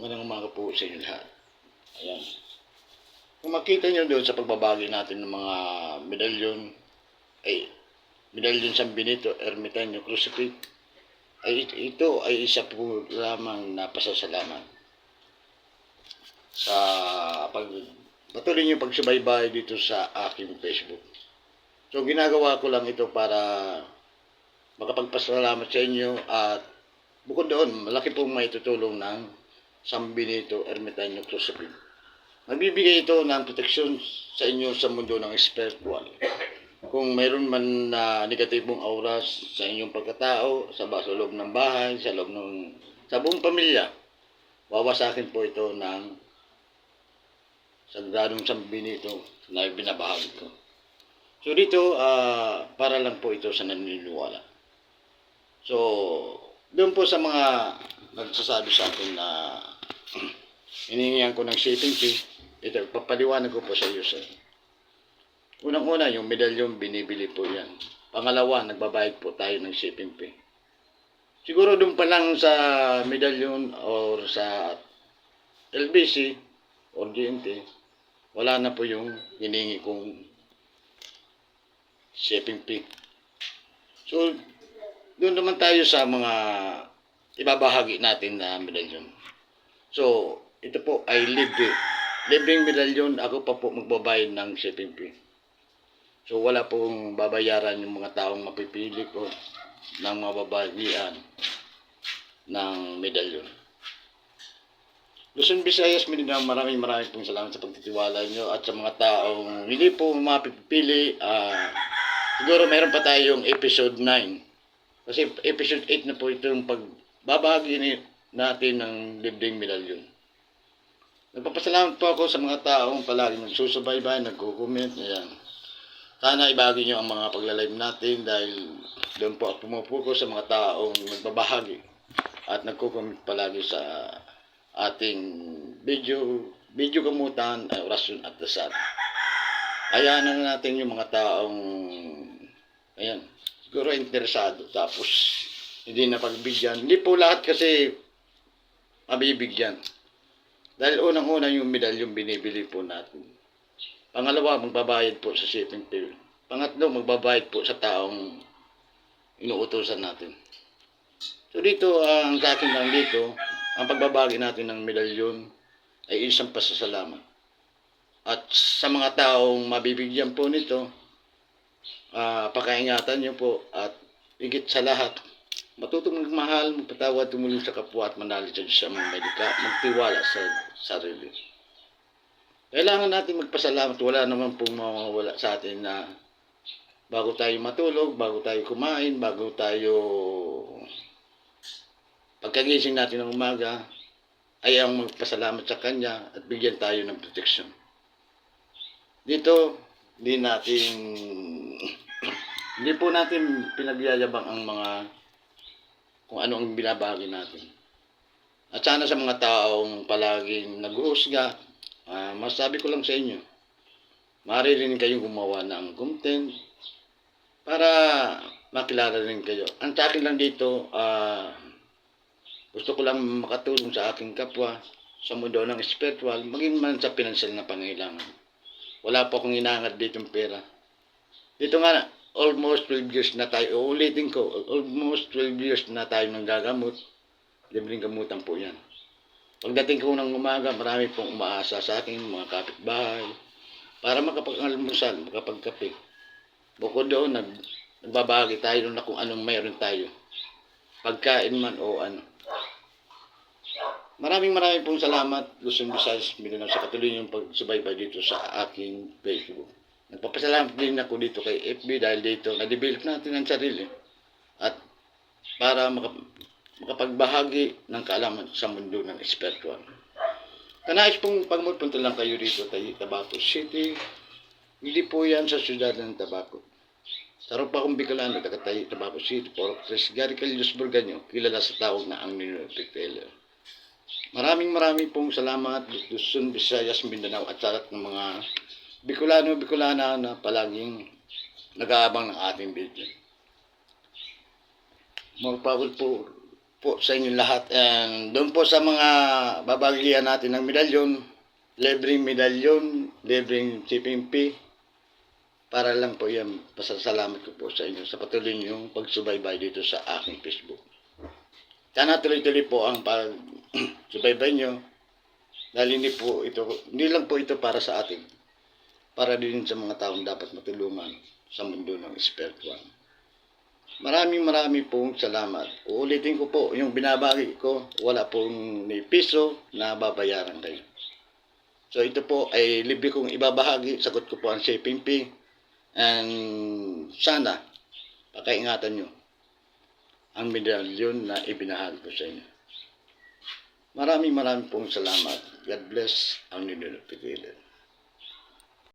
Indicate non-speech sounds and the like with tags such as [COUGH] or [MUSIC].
Magandang umaga po sa inyo lahat. Ayan. Kung makita nyo doon sa pagbabagi natin ng mga medalyon, ay medalyon San Benito, Ermitaño, Crucifix, ay it- ito ay isa po lamang na pasasalamat sa pag patuloy niyo pagsubaybay dito sa aking Facebook. So ginagawa ko lang ito para makapagpasalamat sa inyo at bukod doon, malaki pong may tutulong ng San Benito Ermitaño Crucifix. Nagbibigay ito ng proteksyon sa inyo sa mundo ng spiritual. Kung mayroon man na negatibong aura sa inyong pagkatao, sa, sa ng bahay, sa loob ng sa buong pamilya, wawasakin po ito ng Sagradong San Benito na binabahagi ko. So dito, ah, para lang po ito sa naniniwala. So, doon po sa mga nagsasabi sa akin na [CLEARS THROAT] hiningihan ko ng shipping fee, ito, papaliwanag ko po sa iyo, sir. Unang-una, yung medalyon, binibili po yan. Pangalawa, nagbabayad po tayo ng shipping fee. Siguro doon pa lang sa medalyon or sa LBC or GMT, wala na po yung hiningi kong shipping fee. So, doon naman tayo sa mga ibabahagi natin na medalyon. So, ito po ay libre. Libreng medalyon, ako pa po magbabayad ng shipping fee. So, wala pong babayaran yung mga taong mapipili ko ng mababagian ng medalyon. Luzon, Visayas, Mindanao, maraming maraming pong salamat sa pagtitiwala nyo at sa mga taong hindi po mapipili. ah siguro mayroon pa tayong episode 9. Kasi episode 8 na po itong pagbabahagi ni- natin ng libreng medalyon. Nagpapasalamat po ako sa mga taong palagi nagsusubaybay, nagko-comment, ayan. Sana ibagi nyo ang mga pagla-live natin dahil doon po ako pumupuko sa mga taong nagbabahagi at nagko-comment palagi sa ating video video gamutan, ay, orasyon at dasal. Hayaan na natin yung mga taong ayan, siguro interesado tapos hindi na pagbigyan. Hindi po lahat kasi mabibigyan. Dahil unang-una yung medalyon binibili po natin. Pangalawa, magbabayad po sa shipping fee. Pangatlo, magbabayad po sa taong inuutosan natin. So dito, ang sa akin lang dito, ang pagbabagi natin ng medalyon ay isang pasasalamat. At sa mga taong mabibigyan po nito, ah pakaingatan niyo po at higit sa lahat, matutong magmahal, magpatawad, tumulong sa kapwa at manalig sa Diyos mga medika, magtiwala sa sarili. Kailangan natin magpasalamat. Wala naman pong mawawala sa atin na bago tayo matulog, bago tayo kumain, bago tayo pagkagising natin ng umaga, ay ang magpasalamat sa Kanya at bigyan tayo ng proteksyon. Dito, hindi natin, hindi po natin pinagyayabang ang mga, kung ano ang binabagi natin. At sana sa mga taong palaging nag-uusga, ah, masabi ko lang sa inyo, maaari rin kayong gumawa ng content para makilala rin kayo. Ang sa akin lang dito, ah, gusto ko lang makatulong sa aking kapwa sa mundo ng spiritual, maging man sa financial na pangailangan. Wala po akong inangat dito ng pera. Dito nga, almost 12 years na tayo, uulitin ko, almost 12 years na tayo nang gagamot. Libreng gamutan po yan. Pagdating ko ng umaga, marami pong umaasa sa akin, mga kapitbahay, para makapag-almusal, makapagkape. Bukod doon, nag, nagbabahagi tayo na kung anong mayroon tayo. Pagkain man o ano. Maraming maraming pong salamat, Luzon, Visayas, Mindanao, sa patuloy niyong pagsubaybay dito sa aking Facebook. Nagpapasalamat din ako dito kay FB dahil dito na-develop natin ang sarili at para makap- makapagbahagi ng kaalaman sa mundo ng spiritual. Kanais pong pagmupunta lang kayo dito tayo Tabaco City. Hindi po yan sa syudad ng Tabaco. Sa Rupa kong Bicolano, taga Tabaco City, Porok Tres, Gary Calios Burganyo, kilala sa tawag na ang Ninotic Taylor. Maraming maraming pong salamat Luzon, Visayas, Mindanao at sa lahat ng mga Bicolano, Bicolana na palaging nag-aabang ng ating video. More power po po sa inyo lahat. And doon po sa mga babagihan natin ng medalyon, libreng medalyon, libreng CPMP, para lang po yan, pasasalamat ko po sa inyo sa patuloy niyong pagsubaybay dito sa aking Facebook. Sana tuloy-tuloy po ang pag-subaybay nyo. Dahil hindi po ito, hindi lang po ito para sa atin. Para din sa mga taong dapat matulungan sa mundo ng spiritual. Maraming maraming pong salamat. Uulitin ko po, yung binabagi ko, wala pong ni piso na babayaran kayo. So ito po ay libre kong ibabahagi, sagot ko po ang shipping fee. And sana, pakaingatan nyo ang medalyon na ibinahagi ko sa inyo. Maraming maraming pong salamat. God bless ang ninyo